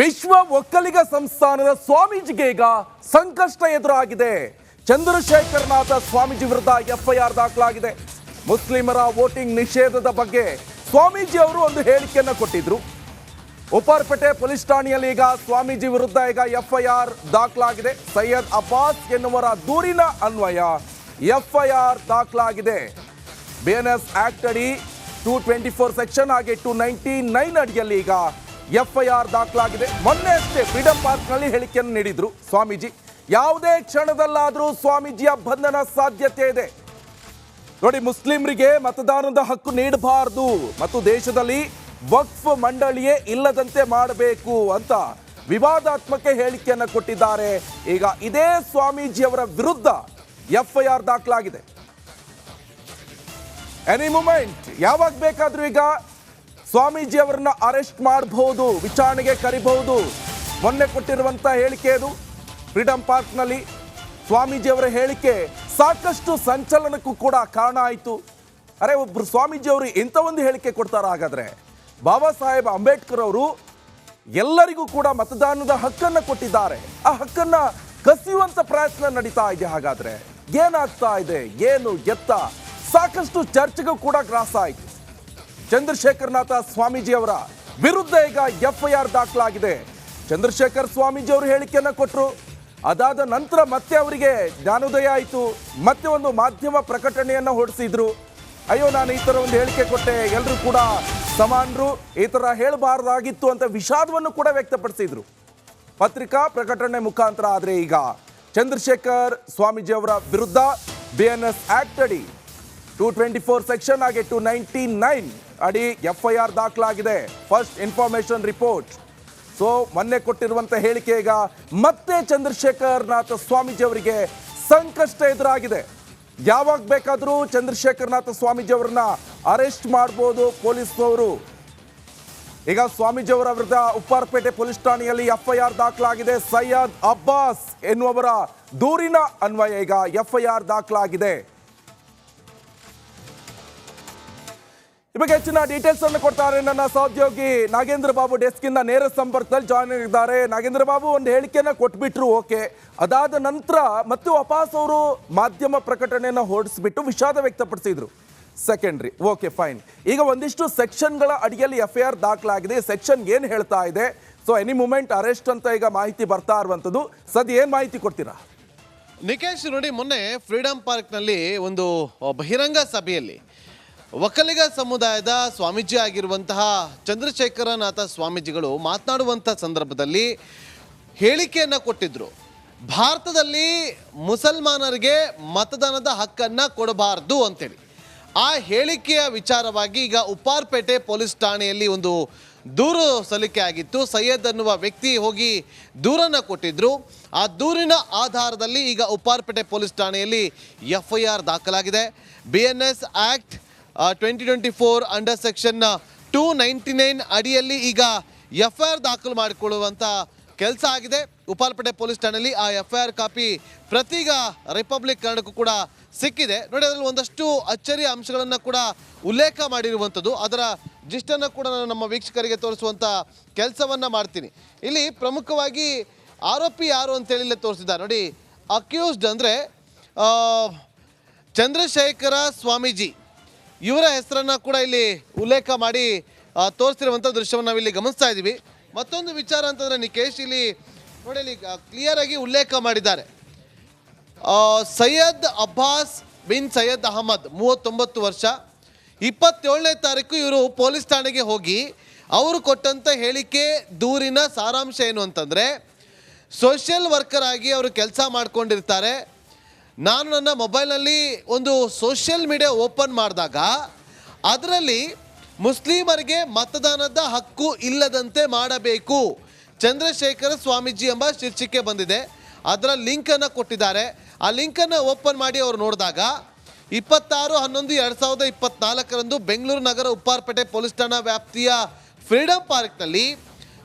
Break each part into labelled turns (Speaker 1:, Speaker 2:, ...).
Speaker 1: ವಿಶ್ವ ಒಕ್ಕಲಿಗ ಸಂಸ್ಥಾನದ ಸ್ವಾಮೀಜಿಗೆ ಈಗ ಸಂಕಷ್ಟ ಎದುರಾಗಿದೆ. ಚಂದ್ರಶೇಖರನಾಥ ಸ್ವಾಮೀಜಿ ವಿರುದ್ಧ ಎಫ್ಐಆರ್ ದಾಖಲಾಗಿದೆ. ಮುಸ್ಲಿಮರ ವೋಟಿಂಗ್ ನಿಷೇಧದ ಬಗ್ಗೆ ಸ್ವಾಮೀಜಿ ಅವರು ಒಂದು ಹೇಳಿಕೆಯನ್ನು ಕೊಟ್ಟಿದ್ರು. ಉಪರ್ಪೇಟೆ ಪೊಲೀಸ್ ಠಾಣೆಯಲ್ಲಿ ಈಗ ಸ್ವಾಮೀಜಿ ವಿರುದ್ಧ ಈಗ ಎಫ್ಐಆರ್ ದಾಖಲಾಗಿದೆ. ಸೈಯದ್ ಅಬ್ಬಾಸ್ ಎನ್ನುವರ ದೂರಿನ ಅನ್ವಯ ಎಫ್ಐಆರ್ ದಾಖಲಾಗಿದೆ. ಬಿಎನ್ಎಸ್ ಆಕ್ಟ್ ಅಡಿ ಟೂ ಟ್ವೆಂಟಿ ಫೋರ್ ಸೆಕ್ಷನ್ ಹಾಗೆ ಟೂ ನೈಂಟಿ ನೈನ್ ಅಡಿಯಲ್ಲಿ ಈಗ ಎಫ್ಐಆರ್ ದಾಖಲಾಗಿದೆ. ಮೊನ್ನೆ ಅಷ್ಟೇ ಫ್ರೀಡಂ ಪಾರ್ಕ್ನಲ್ಲಿ ಹೇಳಿಕೆಯನ್ನು ನೀಡಿದ್ರು ಸ್ವಾಮೀಜಿ. ಯಾವುದೇ ಕ್ಷಣದಲ್ಲಾದರೂ ಸ್ವಾಮೀಜಿಯ ಬಂಧನ ಸಾಧ್ಯತೆ ಇದೆ. ನೋಡಿ, ಮುಸ್ಲಿಮರಿಗೆ ಮತದಾನದ ಹಕ್ಕು ನೀಡಬಾರದು. ಮತ್ತು ದೇಶದಲ್ಲಿ ವಕ್ಫ್ ಮಂಡಳಿಯೇ ಇಲ್ಲದಂತೆ ಮಾಡಬೇಕು ಅಂತ ವಿವಾದಾತ್ಮಕ ಹೇಳಿಕೆಯನ್ನು ಕೊಟ್ಟಿದ್ದಾರೆ. ಈಗ ಇದೇ ಸ್ವಾಮೀಜಿಯವರ ವಿರುದ್ಧ ಎಫ್ಐಆರ್ ದಾಖಲಾಗಿದೆ. ಎನಿ ಮೂಮೆಂಟ್ ಯಾವಾಗ ಬೇಕಾದರೂ ಈಗ ಸ್ವಾಮೀಜಿ ಅವರನ್ನ ಅರೆಸ್ಟ್ ಮಾಡಬಹುದು, ವಿಚಾರಣೆಗೆ ಕರಿಬಹುದು. ಮೊನ್ನೆ ಕೊಟ್ಟಿರುವಂತ ಹೇಳಿಕೆ ಅದು. ಫ್ರೀಡಂ ಪಾರ್ಕ್ನಲ್ಲಿ ಸ್ವಾಮೀಜಿ ಅವರ ಹೇಳಿಕೆ ಸಾಕಷ್ಟು ಸಂಚಲನಕ್ಕೂ ಕೂಡ ಕಾರಣ ಆಯಿತು. ಅರೆ ಒಬ್ಬರು ಸ್ವಾಮೀಜಿ ಅವರು ಇಂಥ ಒಂದು ಹೇಳಿಕೆ ಕೊಡ್ತಾರ ಹಾಗಾದ್ರೆ. ಬಾಬಾ ಸಾಹೇಬ್ ಅಂಬೇಡ್ಕರ್ ಅವರು ಎಲ್ಲರಿಗೂ ಕೂಡ ಮತದಾನದ ಹಕ್ಕನ್ನ ಕೊಟ್ಟಿದ್ದಾರೆ. ಆ ಹಕ್ಕನ್ನ ಕಸಿಯುವಂತ ಪ್ರಯತ್ನ ನಡೀತಾ ಇದೆ ಹಾಗಾದ್ರೆ. ಏನಾಗ್ತಾ ಇದೆ? ಏನು ಎತ್ತ? ಸಾಕಷ್ಟು ಚರ್ಚೆಗೂ ಕೂಡ ಗ್ರಾಸ ಆಯಿತು. ಚಂದ್ರಶೇಖರನಾಥ ಸ್ವಾಮೀಜಿ ಅವರ ವಿರುದ್ಧ ಈಗ ಎಫ್ಐಆರ್ ದಾಖಲಾಗಿದೆ. ಚಂದ್ರಶೇಖರ್ ಸ್ವಾಮೀಜಿ ಅವರು ಹೇಳಿಕೆಯನ್ನ ಕೊಟ್ಟರು ಅದಾದ ನಂತರ ಮತ್ತೆ ಅವರಿಗೆ ಜ್ಞಾನೋದಯ ಆಯಿತು. ಮತ್ತೆ ಒಂದು ಮಾಧ್ಯಮ ಪ್ರಕಟಣೆಯನ್ನು ಹೊರಡಿಸಿದ್ರು. ಅಯ್ಯೋ, ನಾನು ಈ ಥರ ಒಂದು ಹೇಳಿಕೆ ಕೊಟ್ಟೆ. ಎಲ್ಲರೂ ಕೂಡ ಸಮಾನರು. ಈ ಥರ ಹೇಳಬಾರ್ದಾಗಿತ್ತು ಅಂತ ವಿಷಾದವನ್ನು ಕೂಡ ವ್ಯಕ್ತಪಡಿಸಿದ್ರು. ಪತ್ರಿಕಾ ಪ್ರಕಟಣೆ ಮುಖಾಂತರ ಆದರೆ ಈಗ ಚಂದ್ರಶೇಖರ್ ಸ್ವಾಮೀಜಿ ಅವರ ವಿರುದ್ಧ ಬಿ ಎನ್ ಎಸ್ ಆಕ್ಟ್ ಅಡಿ ಟು ಟ್ವೆಂಟಿ ಫೋರ್ ಸೆಕ್ಷನ್ ಹಾಗೆ ಟು ನೈಂಟಿ ನೈನ್ ಅಡಿ ಎಫ್ಐಆರ್ ದಾಖಲಾಗಿದೆ. ಫಸ್ಟ್ ಇನ್ಫಾರ್ಮೇಶನ್ ರಿಪೋರ್ಟ್ ಸೊ ಮೊನ್ನೆ ಕೊಟ್ಟಿರುವಂತ ಹೇಳಿಕೆ ಈಗ ಮತ್ತೆ ಚಂದ್ರಶೇಖರ್ ನಾಥ ಸ್ವಾಮೀಜಿ ಅವರಿಗೆ ಸಂಕಷ್ಟ ಎದುರಾಗಿದೆ. ಯಾವಾಗ ಬೇಕಾದರೂ ಚಂದ್ರಶೇಖರ್ನಾಥ ಸ್ವಾಮೀಜಿ ಅವರನ್ನ ಅರೆಸ್ಟ್ ಮಾಡ್ಬೋದು ಪೊಲೀಸ್ನವರು. ಈಗ ಸ್ವಾಮೀಜಿ ಅವರ ವಿರುದ್ಧ ಉಪ್ಪಾರಪೇಟೆ ಪೊಲೀಸ್ ಠಾಣೆಯಲ್ಲಿ ಎಫ್ಐಆರ್ ದಾಖಲಾಗಿದೆ. ಸೈಯದ್ ಅಬ್ಬಾಸ್ ಎನ್ನುವವರ ದೂರಿನ ಅನ್ವಯ ಈಗ ಎಫ್ಐಆರ್ ದಾಖಲಾಗಿದೆ. ಬಗ್ಗೆ ಹೆಚ್ಚಿನ ಡೀಟೇಲ್ಸ್ ಅನ್ನು ಕೊಡ್ತಾರೆ ನನ್ನ ಸಹೋದ್ಯೋಗಿ ನಾಗೇಂದ್ರ ಬಾಬು ಡೆಸ್ಕ್ ಇಂದ ನೇರ ಸಂಪರ್ಕದಲ್ಲಿ ಜಾಯ್ನ್ ಆಗಿದ್ದಾರೆ. ನಾಗೇಂದ್ರ ಬಾಬು, ಒಂದು ಹೇಳಿಕೆಯನ್ನ ಕೊಟ್ಬಿಟ್ರು ಓಕೆ ಅದಾದ ನಂತರ ಮತ್ತೆ ವಾಪಸ್ ಅವರು ಮಾಧ್ಯಮ ಪ್ರಕಟಣೆಯನ್ನು ಹೊರಡಿಸ್ಬಿಟ್ಟು ವಿಷಾದ ವ್ಯಕ್ತಪಡಿಸಿದ್ರು. ಸೆಕೆಂಡ್ರಿ ಓಕೆ ಫೈನ್ ಈಗ ಒಂದಿಷ್ಟು ಸೆಕ್ಷನ್ಗಳ ಅಡಿಯಲ್ಲಿ ಎಫ್ ಐ ಆರ್ ದಾಖಲಾಗಿದೆ. ಸೆಕ್ಷನ್ ಏನು ಹೇಳ್ತಾ ಇದೆ? ಸೊ ಎನಿ ಮೂಮೆಂಟ್ ಅರೆಸ್ಟ್ ಅಂತ ಈಗ ಮಾಹಿತಿ ಬರ್ತಾ ಇರುವಂಥದ್ದು. ಸದ್ಯ ಏನು ಮಾಹಿತಿ ಕೊಡ್ತೀರಾ?
Speaker 2: ನಿಕೇಶ್ ನೋಡಿ, ಮೊನ್ನೆ ಫ್ರೀಡಂ ಪಾರ್ಕ್ನಲ್ಲಿ ಒಂದು ಬಹಿರಂಗ ಸಭೆಯಲ್ಲಿ ಒಕ್ಕಲಿಗ ಸಮುದಾಯದ ಸ್ವಾಮೀಜಿ ಆಗಿರುವಂತಹ ಚಂದ್ರಶೇಖರನಾಥ ಸ್ವಾಮೀಜಿಗಳು ಮಾತನಾಡುವಂಥ ಸಂದರ್ಭದಲ್ಲಿ ಹೇಳಿಕೆಯನ್ನು ಕೊಟ್ಟಿದ್ದರು ಭಾರತದಲ್ಲಿ ಮುಸಲ್ಮಾನರಿಗೆ ಮತದಾನದ ಹಕ್ಕನ್ನು ಕೊಡಬಾರ್ದು ಅಂತೇಳಿ. ಆ ಹೇಳಿಕೆಯ ವಿಚಾರವಾಗಿ ಈಗ ಉಪ್ಪಾರ್ಪೇಟೆ ಪೊಲೀಸ್ ಠಾಣೆಯಲ್ಲಿ ಒಂದು ದೂರು ಸಲ್ಲಿಕೆ ಆಗಿತ್ತು. ಸೈಯದ್ ಅನ್ನುವ ವ್ಯಕ್ತಿ ಹೋಗಿ ದೂರನ್ನು ಕೊಟ್ಟಿದ್ದರು ಆ ದೂರಿನ ಆಧಾರದಲ್ಲಿ ಈಗ ಉಪ್ಪಾರ್ಪೇಟೆ ಪೊಲೀಸ್ ಠಾಣೆಯಲ್ಲಿ ಎಫ್ ಐ ಆರ್ ದಾಖಲಾಗಿದೆ. B N S act twenty twenty four under section two ninety nine ಅಡಿಯಲ್ಲಿ ಈಗ ಎಫ್ ಐ ಆರ್ ದಾಖಲು ಮಾಡಿಕೊಳ್ಳುವಂಥ ಕೆಲಸ ಆಗಿದೆ. ಉಪಾಲ್ಪೇಟೆ ಪೊಲೀಸ್ ಠಾಣೆಯಲ್ಲಿ ಆ ಎಫ್ ಐ ಆರ್ ಕಾಪಿ ಪ್ರತೀಗ ರಿಪಬ್ಲಿಕ್ ಕನ್ನಡಕ್ಕೂ ಕೂಡ ಸಿಕ್ಕಿದೆ. ನೋಡಿ, ಅದರಲ್ಲಿ ಒಂದಷ್ಟು ಅಚ್ಚರಿಯ ಅಂಶಗಳನ್ನು ಕೂಡ ಉಲ್ಲೇಖ ಮಾಡಿರುವಂಥದ್ದು ಅದರ ಜಿಸ್ಟನ್ನು ಕೂಡ ನಾನು ನಮ್ಮ ವೀಕ್ಷಕರಿಗೆ ತೋರಿಸುವಂಥ ಕೆಲಸವನ್ನು ಮಾಡ್ತೀನಿ. ಇಲ್ಲಿ ಪ್ರಮುಖವಾಗಿ ಆರೋಪಿ ಯಾರು ಅಂತೇಳಿ ಇಲ್ಲೇ ತೋರಿಸಿದ್ದಾರೆ. ನೋಡಿ, ಅಕ್ಯೂಸ್ಡ್ ಅಂದರೆ ಚಂದ್ರಶೇಖರ ಸ್ವಾಮೀಜಿ. ಇವರ ಹೆಸರನ್ನ ಕೂಡ ಇಲ್ಲಿ ಉಲ್ಲೇಖ ಮಾಡಿ ತೋರಿಸಿರುವಂಥ ದೃಶ್ಯವನ್ನು ನಾವಿಲ್ಲಿ ಗಮನಿಸ್ತಾ ಇದ್ದೀವಿ. ಮತ್ತೊಂದು ವಿಚಾರ ಅಂತಂದ್ರೆ ನಿಕೇಶ್ ಇಲ್ಲಿ ನೋಡಿ, ಇಲ್ಲಿ ಕ್ಲಿಯರ್ ಆಗಿ ಉಲ್ಲೇಖ ಮಾಡಿದ್ದಾರೆ. ಸೈಯದ್ ಅಬ್ಬಾಸ್ ಬಿನ್ ಸೈಯದ್ ಅಹಮದ್, ಮೂವತ್ತೊಂಬತ್ತು ವರ್ಷ. ಇಪ್ಪತ್ತೇಳನೇ ತಾರೀಕು ಇವರು ಪೊಲೀಸ್ ಠಾಣೆಗೆ ಹೋಗಿ ಅವರು ಕೊಟ್ಟಂಥ ಹೇಳಿಕೆ ದೂರಿನ ಸಾರಾಂಶ ಏನು ಅಂತಂದರೆ ಸೋಷಿಯಲ್ ವರ್ಕರ್ ಆಗಿ ಅವರು ಕೆಲಸ ಮಾಡ್ಕೊಂಡಿರ್ತಾರೆ. ನಾನು ನನ್ನ ಮೊಬೈಲ್ನಲ್ಲಿ ಒಂದು ಸೋಷಿಯಲ್ ಮೀಡಿಯಾ ಓಪನ್ ಮಾಡಿದಾಗ ಅದರಲ್ಲಿ ಮುಸ್ಲಿಮರಿಗೆ ಮತದಾನದ ಹಕ್ಕು ಇಲ್ಲದಂತೆ ಮಾಡಬೇಕು. ಚಂದ್ರಶೇಖರ ಸ್ವಾಮೀಜಿ ಎಂಬ ಶೀರ್ಷಿಕೆ ಬಂದಿದೆ. ಅದರ ಲಿಂಕನ್ನು ಕೊಟ್ಟಿದ್ದಾರೆ. ಆ ಲಿಂಕನ್ನು ಓಪನ್ ಮಾಡಿ ಅವರು ನೋಡಿದಾಗ ಇಪ್ಪತ್ತಾರು, ಹನ್ನೊಂದು, ಎರಡು ಸಾವಿರದ ಇಪ್ಪತ್ನಾಲ್ಕರಂದು ಬೆಂಗಳೂರು ನಗರ ಉಪ್ಪಾರಪೇಟೆ ಪೊಲೀಸ್ ಠಾಣಾ ವ್ಯಾಪ್ತಿಯ ಫ್ರೀಡಂ ಪಾರ್ಕ್ನಲ್ಲಿ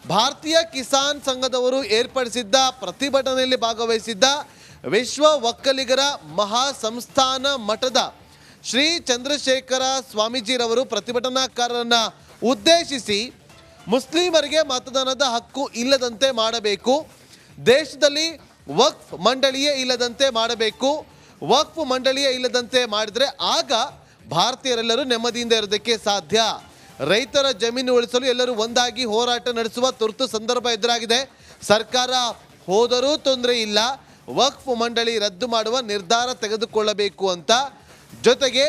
Speaker 2: ಭಾರತೀಯ ಕಿಸಾನ್ ಸಂಘದವರು ಏರ್ಪಡಿಸಿದ್ದ ಪ್ರತಿಭಟನೆಯಲ್ಲಿ ಭಾಗವಹಿಸಿದ್ದ ವಿಶ್ವ ಒಕ್ಕಲಿಗರ ಮಹಾ ಸಂಸ್ಥಾನ ಮಠದ ಶ್ರೀ ಚಂದ್ರಶೇಖರ ಸ್ವಾಮೀಜಿರವರು ಪ್ರತಿಭಟನಾಕಾರರನ್ನ ಉದ್ದೇಶಿಸಿ ಮುಸ್ಲಿಮರಿಗೆ ಮತದಾನದ ಹಕ್ಕು ಇಲ್ಲದಂತೆ ಮಾಡಬೇಕು. ದೇಶದಲ್ಲಿ ವಕ್ಫ್ ಮಂಡಳಿಯೇ ಇಲ್ಲದಂತೆ ಮಾಡಬೇಕು. ವಕ್ಫ್ ಮಂಡಳಿಯೇ ಇಲ್ಲದಂತೆ ಮಾಡಿದರೆ ಆಗ ಭಾರತೀಯರೆಲ್ಲರೂ ನೆಮ್ಮದಿಯಿಂದ ಇರೋದಕ್ಕೆ ಸಾಧ್ಯ. ರೈತರ ಜಮೀನು ಉಳಿಸಲು ಎಲ್ಲರೂ ಒಂದಾಗಿ ಹೋರಾಟ ನಡೆಸುವ ತುರ್ತು ಸಂದರ್ಭ ಎದುರಾಗಿದೆ. ಸರ್ಕಾರ ಹೋದರೂ ತೊಂದರೆ ಇಲ್ಲ. ವಕ್ಫ್ ಮಂಡಳಿ ರದ್ದು ಮಾಡುವ ನಿರ್ಧಾರ ತೆಗೆದುಕೊಳ್ಳಬೇಕು ಅಂತ. ಜೊತೆಗೆ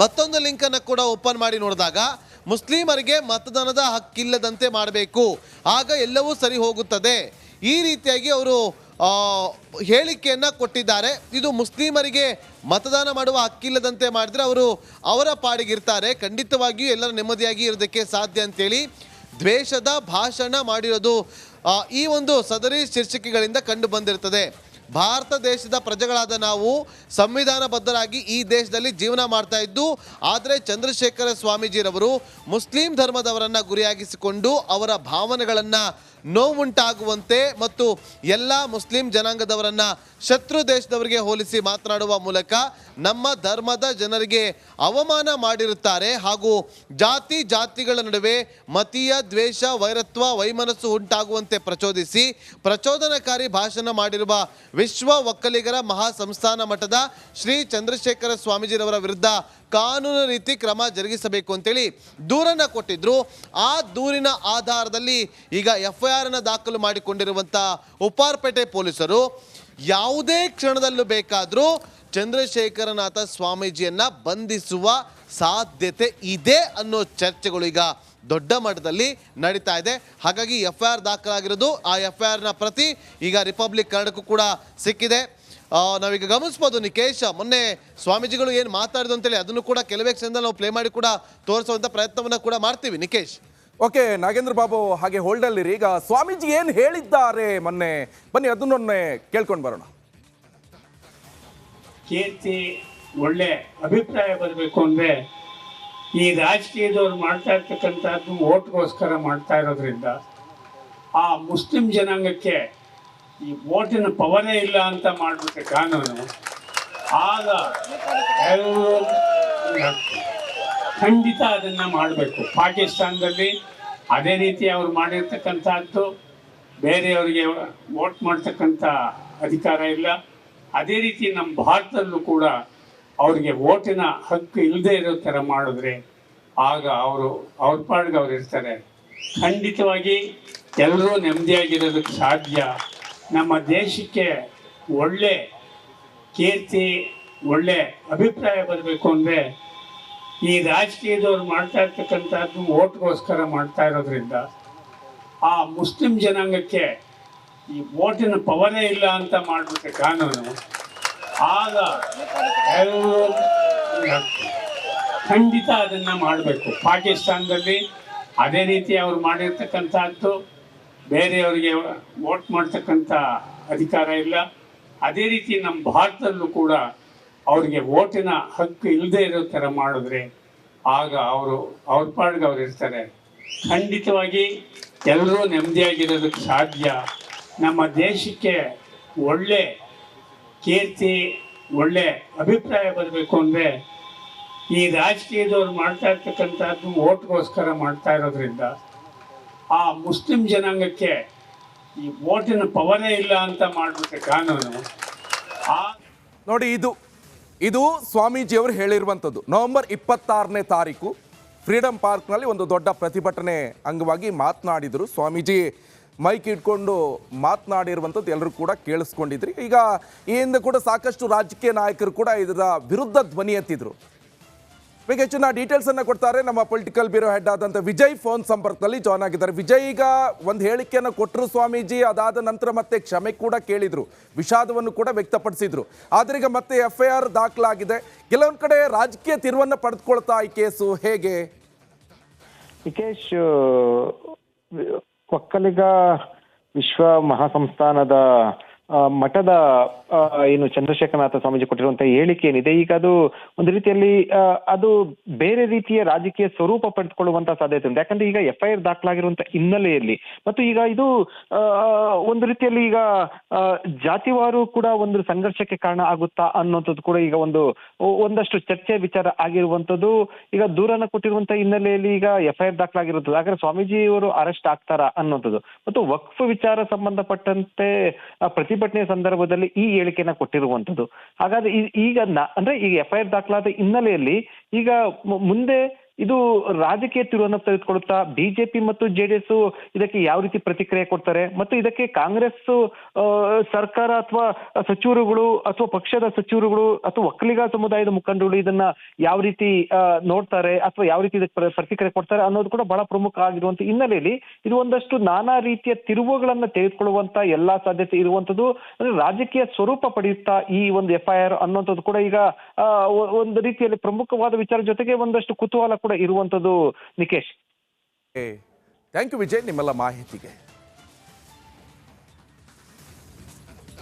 Speaker 2: ಮತ್ತೊಂದು ಲಿಂಕನ್ನು ಕೂಡ ಓಪನ್ ಮಾಡಿ ನೋಡಿದಾಗ ಮುಸ್ಲಿಮರಿಗೆ ಮತದಾನದ ಹಕ್ಕಿಲ್ಲದಂತೆ ಮಾಡಬೇಕು. ಆಗ ಎಲ್ಲವೂ ಸರಿ ಹೋಗುತ್ತದೆ. ಈ ರೀತಿಯಾಗಿ ಅವರು ಹೇಳಿಕೆಯನ್ನು ಕೊಟ್ಟಿದ್ದಾರೆ. ಇದು ಮುಸ್ಲಿಮರಿಗೆ ಮತದಾನ ಮಾಡುವ ಹಕ್ಕಿಲ್ಲದಂತೆ ಮಾಡಿದರೆ ಅವರು ಅವರ ಪಾಡಿಗಿರ್ತಾರೆ. ಖಂಡಿತವಾಗಿಯೂ ಎಲ್ಲರೂ ನೆಮ್ಮದಿಯಾಗಿ ಇರೋದಕ್ಕೆ ಸಾಧ್ಯ ಅಂತೇಳಿ ದ್ವೇಷದ ಭಾಷಣ ಮಾಡಿರೋದು ಈ ಒಂದು ಸದರಿ ಶೀರ್ಷಿಕೆಗಳಿಂದ ಕಂಡು ಬಂದಿರ್ತದೆ ಭಾರತ ದೇಶದ ಪ್ರಜೆಗಳಾದ ನಾವು ಸಂವಿಧಾನಬದ್ಧರಾಗಿ ಈ ದೇಶದಲ್ಲಿ ಜೀವನ ಮಾಡ್ತಾ ಇದ್ದು, ಆದರೆ ಚಂದ್ರಶೇಖರ ಸ್ವಾಮೀಜಿರವರು ಮುಸ್ಲಿಂ ಧರ್ಮದವರನ್ನು ಗುರಿಯಾಗಿಸಿಕೊಂಡು ಅವರ ಭಾವನೆಗಳನ್ನ ನೋವುಂಟಾಗುವಂತೆ ಮತ್ತು ಎಲ್ಲ ಮುಸ್ಲಿಂ ಜನಾಂಗದವರನ್ನ ಶತ್ರು ದೇಶದವರಿಗೆ ಹೋಲಿಸಿ ಮಾತನಾಡುವ ಮೂಲಕ ನಮ್ಮ ಧರ್ಮದ ಜನರಿಗೆ ಅವಮಾನ ಮಾಡಿರುತ್ತಾರೆ ಹಾಗೂ ಜಾತಿ ಜಾತಿಗಳ ನಡುವೆ ಮತೀಯ ದ್ವೇಷ, ವೈರತ್ವ, ವೈಮನಸ್ಸು ಉಂಟಾಗುವಂತೆ ಪ್ರಚೋದಿಸಿ ಪ್ರಚೋದನಕಾರಿ ಭಾಷಣ ಮಾಡಿರುವ ವಿಶ್ವ ಒಕ್ಕಲಿಗರ ಮಹಾ ಸಂಸ್ಥಾನ ಮಠದ ಶ್ರೀ ಚಂದ್ರಶೇಖರ ಸ್ವಾಮೀಜಿರವರ ವಿರುದ್ಧ ಕಾನೂನು ರೀತಿ ಕ್ರಮ ಜರುಗಿಸಬೇಕು ಅಂತೇಳಿ ದೂರನ್ನು ಕೊಟ್ಟಿದ್ರು. ಆ ದೂರಿನ ಆಧಾರದಲ್ಲಿ ಈಗ ಎಫ್ ಐ ಆರ್ ದಾಖಲು ಮಾಡಿಕೊಂಡಿರುವಂಥ ಉಪ್ಪಾರ್ಪೇಟೆ ಪೊಲೀಸರು ಯಾವುದೇ ಕ್ಷಣದಲ್ಲೂ ಬೇಕಾದರೂ ಚಂದ್ರಶೇಖರನಾಥ ಸ್ವಾಮೀಜಿಯನ್ನು ಬಂಧಿಸುವ ಸಾಧ್ಯತೆ ಇದೆ ಅನ್ನೋ ಚರ್ಚೆಗಳು ಈಗ ದೊಡ್ಡ ಮಟ್ಟದಲ್ಲಿ ನಡೀತಾ ಇದೆ. ಹಾಗಾಗಿ ಎಫ್ ಐ ಆರ್ ದಾಖಲಾಗಿರೋದು ಆ ಎಫ್ ಐ ಆರ್ನ ಪ್ರತಿ ಈಗ ರಿಪಬ್ಲಿಕ್ ಕನ್ನಡಕ್ಕೂ ಕೂಡ ಸಿಕ್ಕಿದೆ. ನಾವೀಗ ಗಮನಿಸ್ಬೋದು ನಿಕೇಶ್. ಮೊನ್ನೆ ಸ್ವಾಮೀಜಿಗಳು ಏನು ಮಾತಾಡಿದ್ರು ಅಂತೇಳಿ ಅದನ್ನು ಕೂಡ ಕೆಲವೇ ಕ್ಷಣದಲ್ಲಿ ನಾವು ಪ್ಲೇ ಮಾಡಿ ಕೂಡ ತೋರಿಸುವಂಥ ಪ್ರಯತ್ನವನ್ನ ಕೂಡ ಮಾಡ್ತೀವಿ. ನಿಕೇಶ್.
Speaker 1: ಓಕೆ ನಾಗೇಂದ್ರ ಬಾಬು ಹಾಗೆ ಹೋಲ್ಡಲ್ಲಿರಿ ಈಗ ಸ್ವಾಮೀಜಿ ಏನು ಹೇಳಿದ್ದಾರೆ ಮೊನ್ನೆ? ಬನ್ನಿ ಅದನ್ನೊಮ್ಮೆ ಕೇಳ್ಕೊಂಡು ಬರೋಣ.
Speaker 3: ಕೀರ್ತಿ ಒಳ್ಳೆ ಅಭಿಪ್ರಾಯ ಬರಬೇಕು ಅಂದರೆ ಈ ರಾಜಕೀಯದವ್ರು ಮಾಡ್ತಾ ಇರ್ತಕ್ಕಂಥದ್ದು ಓಟ್ಗೋಸ್ಕರ ಮಾಡ್ತಾ ಇರೋದ್ರಿಂದ ಆ ಮುಸ್ಲಿಂ ಜನಾಂಗಕ್ಕೆ ಈ ಓಟಿನ ಪವರೇ ಇಲ್ಲ ಅಂತ ಮಾಡಿಬಿಟ್ಟೆ ಕಾನೂನು ಆಗ ಖಂಡಿತ ಅದನ್ನು ಮಾಡಬೇಕು. ಪಾಕಿಸ್ತಾನದಲ್ಲಿ ಅದೇ ರೀತಿ ಅವ್ರು ಮಾಡಿರ್ತಕ್ಕಂಥದ್ದು. ಬೇರೆಯವರಿಗೆ ವೋಟ್ ಮಾಡ್ತಕ್ಕಂಥ ಅಧಿಕಾರ ಇಲ್ಲ. ಅದೇ ರೀತಿ ನಮ್ಮ ಭಾರತದಲ್ಲೂ ಕೂಡ ಅವರಿಗೆ ವೋಟಿನ ಹಕ್ಕು ಇಲ್ಲದೆ ಇರೋ ಥರ ಮಾಡಿದ್ರೆ ಆಗ ಅವರು, ಅವ್ರ ಪಾಡ್ಗೆ ಅವ್ರು ಇರ್ತಾರೆ. ಖಂಡಿತವಾಗಿ ಎಲ್ಲರೂ ನೆಮ್ಮದಿಯಾಗಿರೋದಕ್ಕೆ ಸಾಧ್ಯ. ನಮ್ಮ ದೇಶಕ್ಕೆ ಒಳ್ಳೆ ಕೀರ್ತಿ, ಒಳ್ಳೆ ಅಭಿಪ್ರಾಯ ಬರಬೇಕು ಅಂದರೆ ಈ ರಾಜಕೀಯದವ್ರು ಮಾಡ್ತಾ ಇರ್ತಕ್ಕಂಥದ್ದು ಓಟ್ಗೋಸ್ಕರ ಮಾಡ್ತಾ ಇರೋದ್ರಿಂದ ಆ ಮುಸ್ಲಿಂ ಜನಾಂಗಕ್ಕೆ ಈ ಓಟಿನ ಪವರೇ ಇಲ್ಲ ಅಂತ ಮಾಡಿಬಿಟ್ಟೆ ಕಾನೂನು ಆಗ ಖಂಡಿತ ಅದನ್ನು ಮಾಡಬೇಕು. ಪಾಕಿಸ್ತಾನದಲ್ಲಿ ಅದೇ ರೀತಿ ಅವ್ರು ಮಾಡಿರ್ತಕ್ಕಂಥದ್ದು. ಬೇರೆಯವರಿಗೆ ವೋಟ್ ಮಾಡ್ತಕ್ಕಂಥ ಅಧಿಕಾರ ಇಲ್ಲ. ಅದೇ ರೀತಿ ನಮ್ಮ ಭಾರತದಲ್ಲೂ ಕೂಡ ಅವರಿಗೆ ಓಟಿನ ಹಕ್ಕು ಇಲ್ಲದೆ ಇರೋ ಥರ ಮಾಡಿದ್ರೆ ಆಗ ಅವರು, ಅವ್ರ ಪಾಡ್ಗೆ ಅವ್ರು ಇರ್ತಾರೆ. ಖಂಡಿತವಾಗಿ ಎಲ್ಲರೂ ನೆಮ್ಮದಿಯಾಗಿರೋದಕ್ಕೆ ಸಾಧ್ಯ. ನಮ್ಮ ದೇಶಕ್ಕೆ ಒಳ್ಳೆ ಕೀರ್ತಿ, ಒಳ್ಳೆ ಅಭಿಪ್ರಾಯ ಬರಬೇಕು ಅಂದರೆ ಈ ರಾಜಕೀಯದವ್ರು ಮಾಡ್ತಾ ಇರ್ತಕ್ಕಂಥದ್ದು ಓಟ್ಗೋಸ್ಕರ ಮಾಡ್ತಾ ಇರೋದ್ರಿಂದ ಆ ಮುಸ್ಲಿಂ ಜನಾಂಗಕ್ಕೆ ಈ ವೋಟಿನ ಪವರೇ ಇಲ್ಲ ಅಂತ ಮಾಡಿಬಿಟ್ರೆ ಕಾನೂನು, ಆ
Speaker 1: ನೋಡಿ, ಇದು ಇದು ಸ್ವಾಮೀಜಿಯವರು ಹೇಳಿರುವಂಥದ್ದು. ನವೆಂಬರ್ ಇಪ್ಪತ್ತಾರನೇ ತಾರೀಕು ಫ್ರೀಡಂ ಪಾರ್ಕ್ನಲ್ಲಿ ಒಂದು ದೊಡ್ಡ ಪ್ರತಿಭಟನೆ ಅಂಗವಾಗಿ ಮಾತನಾಡಿದರು ಸ್ವಾಮೀಜಿ. ಮೈಕ್ ಇಟ್ಕೊಂಡು ಮಾತನಾಡಿರುವಂಥದ್ದು ಎಲ್ಲರೂ ಕೂಡ ಕೇಳಿಸ್ಕೊಂಡಿದ್ರಿ. ಈಗ ಈ ಕೂಡ ಸಾಕಷ್ಟು ರಾಜಕೀಯ ನಾಯಕರು ಕೂಡ ಇದರ ವಿರುದ್ಧ ಧ್ವನಿ ಎತ್ತಿದ್ರು. ಈಗ ಹೆಚ್ಚಿನ ಡೀಟೇಲ್ಸ್ ಅನ್ನ ಕೊಡ್ತಾರೆ. ನಮ್ಮ ಪೊಲಿಟಿಕಲ್ ಬ್ಯೂರೋ ಹೆಡ್ ಆದಂತ ವಿಜಯ್ ಫೋನ್ ಸಂಪರ್ಕದಲ್ಲಿ ಜಾಯ್ನ್ ಆಗಿದ್ದಾರೆ. ವಿಜಯ್, ಈಗ ಒಂದು ಹೇಳಿಕೆಯನ್ನು ಕೊಟ್ಟರು ಸ್ವಾಮೀಜಿ, ಅದಾದ ನಂತರ ಮತ್ತೆ ಕ್ಷಮೆ ಕೂಡ ಕೇಳಿದ್ರು. ವಿಷಾದವನ್ನು ಕೂಡ ವ್ಯಕ್ತಪಡಿಸಿದ್ರು. ಆದ್ರೆ ಮತ್ತೆ ಎಫ್ ಐ ಆರ್ ದಾಖಲಾಗಿದೆ. ಕೆಲವೊಂದು ಕಡೆ ರಾಜಕೀಯ ತಿರುವನ್ನ ಪಡೆದುಕೊಳ್ತಾ ಈ ಕೇಸು ಹೇಗೆ?
Speaker 4: ನಿಕೇಶ್ ಒಕ್ಕಲಿಗ ವಿಶ್ವ ಮಹಾಸಂಸ್ಥಾನದ ಮಠದ ಏನು ಚಂದ್ರಶೇಖರನಾಥ ಸ್ವಾಮೀಜಿ ಕೊಟ್ಟಿರುವಂತಹ ಹೇಳಿಕೆ ಏನಿದೆ ಈಗ ಅದು ಒಂದು ರೀತಿಯಲ್ಲಿ ಅದು ಬೇರೆ ರೀತಿಯ ರಾಜಕೀಯ ಸ್ವರೂಪ ಪಡೆದುಕೊಳ್ಳುವಂತಹ ಸಾಧ್ಯತೆ ಇದೆ ಯಾಕಂದ್ರೆ ಈಗ ಎಫ್ ಐ ಆರ್ ದಾಖಲಾಗಿರುವಂತಹ ಹಿನ್ನೆಲೆಯಲ್ಲಿ ಮತ್ತು ಈಗ ಇದು ಒಂದು ರೀತಿಯಲ್ಲಿ ಈಗ ಜಾತಿವಾರು ಕೂಡ ಒಂದು ಸಂಘರ್ಷಕ್ಕೆ ಕಾರಣ ಆಗುತ್ತಾ ಅನ್ನುವಂಥದ್ದು ಕೂಡ ಈಗ ಒಂದು ಒಂದಷ್ಟು ಚರ್ಚೆ ವಿಚಾರ ಆಗಿರುವಂತದ್ದು ಈಗ ದೂರನ ಕೊಟ್ಟಿರುವಂತಹ ಹಿನ್ನೆಲೆಯಲ್ಲಿ ಈಗ ಎಫ್ ಐ ಆರ್ ಸ್ವಾಮೀಜಿ ಅವರು ಅರೆಸ್ಟ್ ಆಗ್ತಾರಾ ಅನ್ನುವಂಥದ್ದು. ಮತ್ತು ವಕ್ಫ್ ವಿಚಾರ ಸಂಬಂಧಪಟ್ಟಂತೆ ಆ, ಪ್ರತಿಭಟನೆ ಸಂದರ್ಭದಲ್ಲಿ ಈ ಹೇಳಿಕೆನ ಕೊಟ್ಟಿರುವಂತದ್ದು ಹಾಗಾದ್ರೆ ಈಗ ಅಂದ್ರೆ ಈಗ ಎಫ್ ಐ ಆರ್ ದಾಖಲಾದ ಹಿನ್ನೆಲೆಯಲ್ಲಿ ಈಗ ಮುಂದೆ ಇದು ರಾಜಕೀಯ ತಿರುವನ್ನು ತೆಗೆದುಕೊಳ್ಳುತ್ತಾ ಬಿಜೆಪಿ ಮತ್ತು ಜೆಡಿಎಸ್ ಇದಕ್ಕೆ ಯಾವ ರೀತಿ ಪ್ರತಿಕ್ರಿಯೆ ಕೊಡ್ತಾರೆ? ಮತ್ತು ಇದಕ್ಕೆ ಕಾಂಗ್ರೆಸ್ ಸರ್ಕಾರ ಅಥವಾ ಸಚಿವರುಗಳು ಅಥವಾ ಪಕ್ಷದ ಸಚಿವರುಗಳು ಅಥವಾ ಒಕ್ಕಲಿಗ ಸಮುದಾಯದ ಮುಖಂಡರುಗಳು ಇದನ್ನ ಯಾವ ರೀತಿ ನೋಡ್ತಾರೆ ಅಥವಾ ಯಾವ ರೀತಿ ಇದಕ್ಕೆ ಪ್ರತಿಕ್ರಿಯೆ ಕೊಡ್ತಾರೆ ಅನ್ನೋದು ಕೂಡ ಬಹಳ ಪ್ರಮುಖ ಆಗಿರುವಂತ ಹಿನ್ನೆಲೆಯಲ್ಲಿ ಇದು ಒಂದಷ್ಟು ನಾನಾ ರೀತಿಯ ತಿರುವುಗಳನ್ನ ತೆಗೆದುಕೊಳ್ಳುವಂತ ಎಲ್ಲಾ ಸಾಧ್ಯತೆ ಇರುವಂತದ್ದು ರಾಜಕೀಯ ಸ್ವರೂಪ ಪಡೆಯುತ್ತಾ ಈ ಒಂದು ಎಫ್ ಐ ಆರ್ ಅನ್ನುವಂಥದ್ದು ಕೂಡ ಈಗ ಒಂದು ರೀತಿಯಲ್ಲಿ ಪ್ರಮುಖವಾದ ವಿಚಾರ ಜೊತೆಗೆ ಒಂದಷ್ಟು ಕುತೂಹಲ ಕೂಡ ಇರುವಂತದ್ದು ನಿಕೇಶ್.
Speaker 1: ಥ್ಯಾಂಕ್ ಯು ವಿಜಯ್ ನಿಮ್ಮೆಲ್ಲ ಮಾಹಿತಿಗೆ.